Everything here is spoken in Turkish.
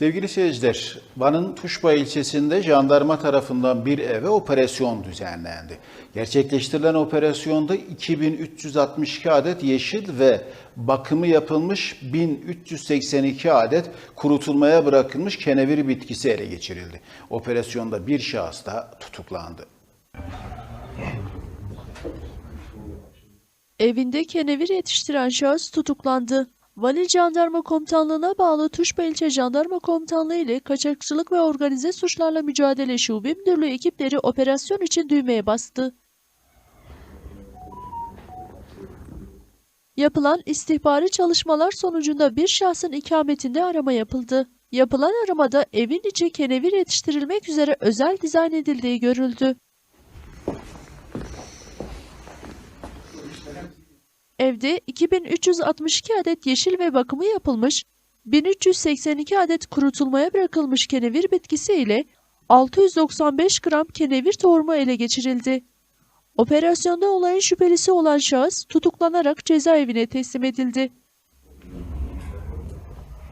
Sevgili seyirciler, Van'ın Tuşba ilçesinde jandarma tarafından bir eve operasyon düzenlendi. Gerçekleştirilen operasyonda 2362 adet yeşil ve bakımı yapılmış 1382 adet kurutulmaya bırakılmış kenevir bitkisi ele geçirildi. Operasyonda bir şahıs da tutuklandı. Evinde kenevir yetiştiren şahıs tutuklandı. Valil Jandarma Komutanlığı'na bağlı Tuşba İlçe Jandarma Komutanlığı ile Kaçakçılık ve Organize Suçlarla Mücadele Şube Müdürlüğü ekipleri operasyon için düğmeye bastı. Yapılan istihbari çalışmalar sonucunda bir şahsın ikametinde arama yapıldı. Yapılan aramada evin içi kenevir yetiştirilmek üzere özel dizayn edildiği görüldü. Evde 2362 adet yeşil ve bakımı yapılmış, 1382 adet kurutulmaya bırakılmış kenevir bitkisi ile 695 gram kenevir tohumu ele geçirildi. Operasyonda olayın şüphelisi olan şahıs tutuklanarak cezaevine teslim edildi.